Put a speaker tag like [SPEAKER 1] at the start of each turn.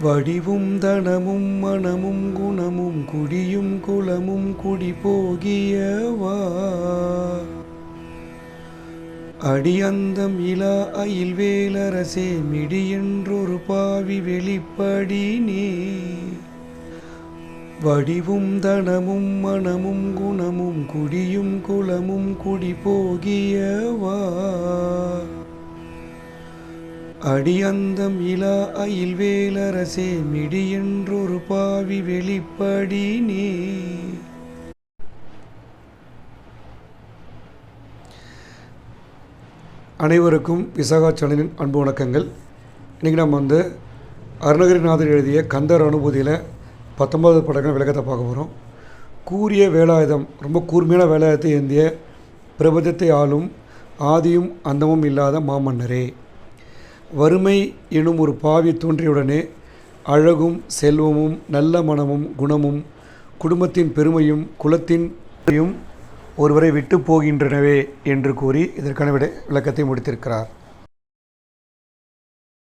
[SPEAKER 1] வடிவும் தனமும் மனமும் குணமும் குடியும் குலமும் குடி போகியவா அடியந்தம் இலா அயில் வேலரசே மிடியென்றொரு பாவி வெளிப்படி நீ வடிவும் தனமும் மனமும் குணமும் குடியும் குலமும் குடி போகியவா அடியந்தம் இலா அயில் வேலரசே மிடி என்றொரு பாவி வெளிப்படி நீ. அனைவருக்கும் விசாகா சேனலின் அன்பு வணக்கங்கள். இன்றைக்கி நம்ம வந்து அருணகிரிநாதர் எழுதிய கந்தர் அனுபூதியில் பத்தொன்பது படங்கள் விளக்கத்தை பார்க்க போகிறோம் கூரிய வேலாயுதம் ரொம்ப கூர்மையான வேலாயுதத்தை ஏந்திய பிரபஞ்சத்தை ஆளும் ஆதியும் அந்தமும் இல்லாத மாமன்னரே. வறுமை எனும் ஒரு பாவி தோன்றியுடனே அழகும் செல்வமும் நல்ல மனமும் குணமும் குடும்பத்தின் பெருமையும் குலத்தின் ஒருவரை விட்டு போகின்றனவே என்று கூறி இதற்கான விட விளக்கத்தை முடித்திருக்கிறார்.